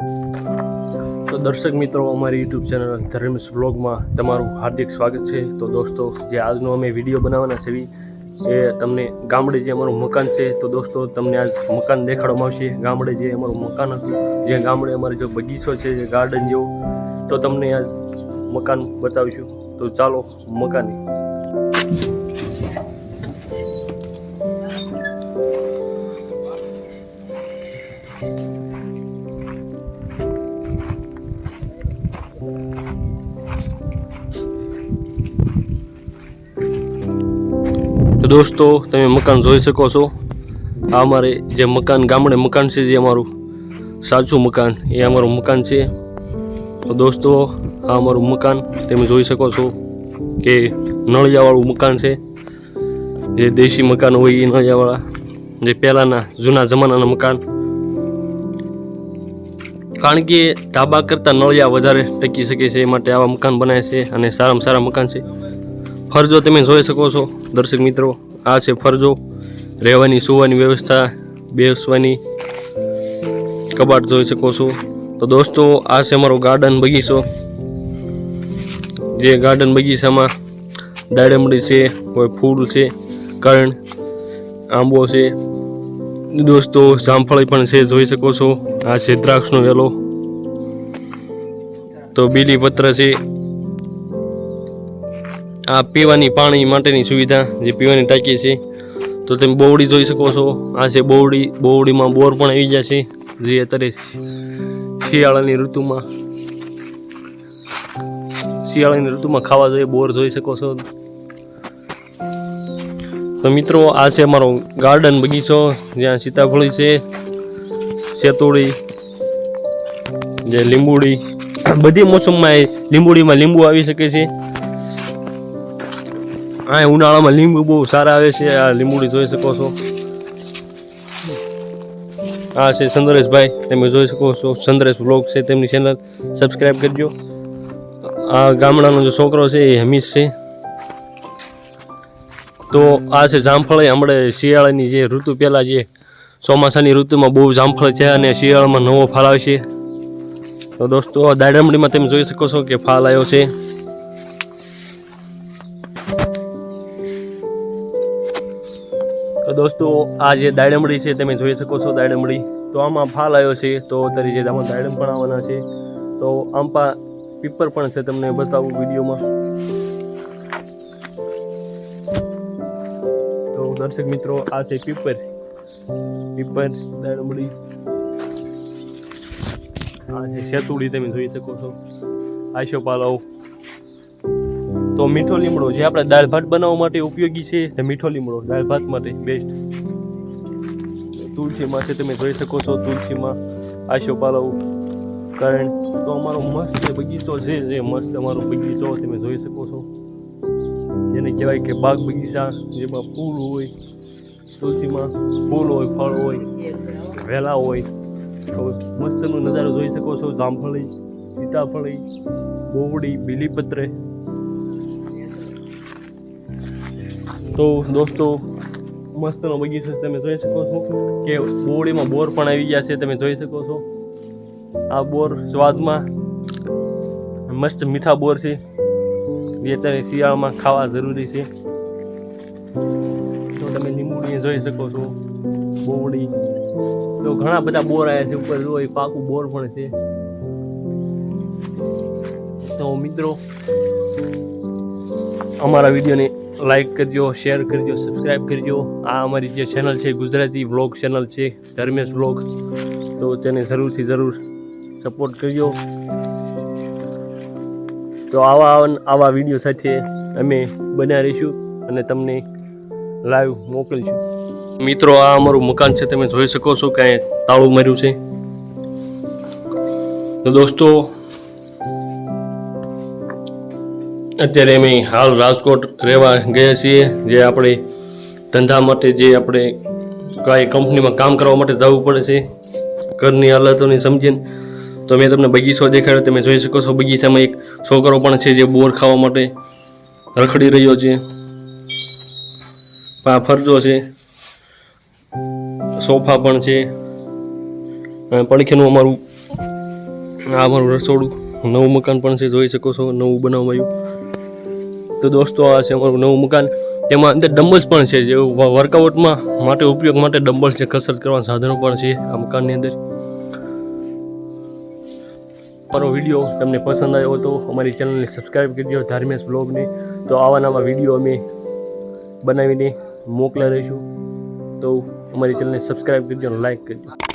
તો દર્શક મિત્રો, અમારી યુટ્યુબ ચેનલ ધર્મેશ વ્લોગમાં તમારું હાર્દિક સ્વાગત છે. તો દોસ્તો, જે આજનો અમે વીડિયો બનાવવાના છે એ તમને ગામડે જે અમારું મકાન છે, તો દોસ્તો, તમને આજ મકાન દેખાડવામાં આવશે. ગામડે જે અમારું મકાન હતું, જે ગામડે અમારો જે બગીચો છે, જે ગાર્ડન જેવું, તો તમને આજ મકાન બતાવીશું. તો ચાલો મકાને. દોસ્તો, તમે મકાન જોઈ શકો છો. આ અમારે જે મકાન, ગામડે મકાન છે જે અમારું, સાચું મકાન, એ અમારું મકાન છે. તો દોસ્તો, આ અમારું મકાન, તમે જોઈ શકો છો કે નળિયાવાળું મકાન છે. જે દેશી મકાન હોય એ નળિયાવાળા, જે પહેલાંના જૂના જમાનાના મકાન. કારણ કે ધાબા કરતાં નળિયા વધારે ટકી શકે છે, એ માટે આવા મકાન બનાવે છે અને સારામાં સારા મકાન છે. ફરજો તમે જોઈ શકો છો, દર્શક મિત્રો. આ છે ફરજો. રહેવાની, સુવાની વ્યવસ્થા, બેસવાની કબાટ જોઈ શકો છો. તો દોસ્તો, આ છે અમારો ગાર્ડન બગીચો. જે ગાર્ડન બગીચામાં દાડમડી છે, કોઈ ફૂલ છે, કરણ, આંબો છે. દોસ્તો, જામફળી પણ છે, જોઈ શકો છો. આ છે દ્રાક્ષનો વેલો. તો બીલીપત્ર છે. આ પીવાની પાણી માટેની સુવિધા જે પીવાની ટાંકી છે, તો તમે બોવડી જોઈ શકો છો. આ છે બોવડી, બોવડીમાં બોર પણ આવી ગયા છે. જે અત્યારે શિયાળાની ઋતુમાં શિયાળાની ઋતુમાં ખાવા જોઈએ, બોર જોઈ શકો છો. તો મિત્રો, આ છે અમારો ગાર્ડન બગીચો, જ્યાં સીતાફળી છે સેતુડી જે લીંબુડી, બધી મોસમમાં લીંબુડીમાં લીંબુ આવી શકે છે. આ ઉનાળામાં લીંબુ બહુ સારા આવે છે. આ લીંબુડી જોઈ શકો છો. આ છે ચંદ્રેશભાઈ તમે જોઈ શકો છો. ચંદ્રેશ વ્લોગ છે તેમની ચેનલ સબસ્ક્રાઈબ કરજો. આ ગામડાનો જે છોકરો છે એ હમીશ છે. તો આ છે જામફળ. હમણાં શિયાળાની જે ઋતુ, પહેલાં જે ચોમાસાની ઋતુમાં બહુ જામફળ છે અને શિયાળામાં નવો ફાલ આવશે. તો દોસ્તો દાડમડીમાં તમે જોઈ શકો છો કે ફાલ આવ્યો છે. તો દોસ્તો, આ જે દાડમડી છે તમે જોઈ શકો છો દાડમડી. તો આમાં ફાલ આવ્યો છે, તો અત્યારે જે આમાં દાડમ પણ આવવાના છે, તો આમ પા પીપર પણ છે તમને બતાવું વિડીયોમાં. તો દર્શક મિત્રો, આ છે પીપર. પીપર, દાડમડી. આ છે શેતુડી તમે જોઈ શકો છો. આશો પાલવ તો મીઠો લીમડો જે આપણે દાળ ભાત બનાવવા માટે ઉપયોગી છે, તે મીઠો લીમડો, દાળ ભાત માટે બેસ્ટ તુલસીમાં છે, તમે જોઈ શકો છો, તુલસીમાં આશો પાલવ. કારણ તો અમારો મસ્ત જે બગીચો છે, જે મસ્ત અમારો બગીચો તમે જોઈ શકો છો. જેને કહેવાય કે બાગ બગીચા, જેમાં ફૂલ હોય, તુલસીમાં ફૂલ હોય, ફળ હોય, વેલા હોય. તો મસ્તનો નજારો જોઈ શકો છો, જામફળી, સીતાફળી, બોવડી, બીલીપત્ર. તો દોસ્તો મસ્તનો બગીચો તમે જોઈ શકો છો કે બોવડીમાં બોર પણ આવી ગયા છે, તમે જોઈ શકો છો. આ બોર સ્વાદમાં મસ્ત મીઠા બોર છે. જે અત્યારે શિયાળામાં ખાવા જરૂરી છે. તો તમે લીંબુડી જોઈ શકો છો, બોવડી. તો ઘણા બધા બોર આવ્યા છે, ઉપર જો પાકું બોર પણ છે. તો મિત્રો, અમારા વિડીયોને લાઈક કરજો શેર કરજો સબસ્ક્રાઈબ કરજો. આ અમારી જે ચેનલ છે, ગુજરાતી વ્લોગ ચેનલ છે, ધર્મેશ વ્લોગ તો તેને જરૂરથી જરૂર સપોર્ટ કરજો. તો આવા આવા વીડિયો સાથે અમે બન્યા રહીશું અને તમને લાઈવ મોકલીશું. મિત્રો, આ અમારું મકાન છે, તમે જોઈ શકો છો કાંઈ તાળું માર્યું છે. તો દોસ્તો અત્યારે અમે હાલ રાજકોટ રહેવા ગયા છીએ, જે આપણે ધંધા માટે જે આપણે કાંઈ કંપનીમાં કામ કરવા માટે જવું પડે છે, ઘરની હાલતોને સમજીને. તો મેં તમને બગીચો દેખાડ્યો, તમે જોઈ શકો છો, બગીચામાં એક છોકરો પણ છે જે બોર ખાવા માટે રખડી રહ્યો છે. આ ફરજો છે. સોફા પણ છે. પડખેનું અમારું, આ અમારું રસોડું. નવું મકાન પણ છે, જોઈ શકો છો, નવું બનાવવામાં આવ્યું તો દોસ્તો, આ છે અમારું નવું મકાન. તેમાં અંદર ડમ્બલ્સ પણ છે, જે વર્કઆઉટમાં માટે ઉપયોગ માટે ડમ્બલ્સ છે, કસરત કરવાના સાધનો પણ છે આ મકાનની અંદર. મારો વીડિયો તમને પસંદ આવ્યો તો અમારી ચેનલને સબસ્ક્રાઈબ કરી દો ધાર્મેશ બ્લોગને તો આવા નવા વીડિયો અમે બનાવીને મોકલા રહીશું. તો અમારી ચેનલને સબસ્ક્રાઈબ કરી દો લાઈક કરજો.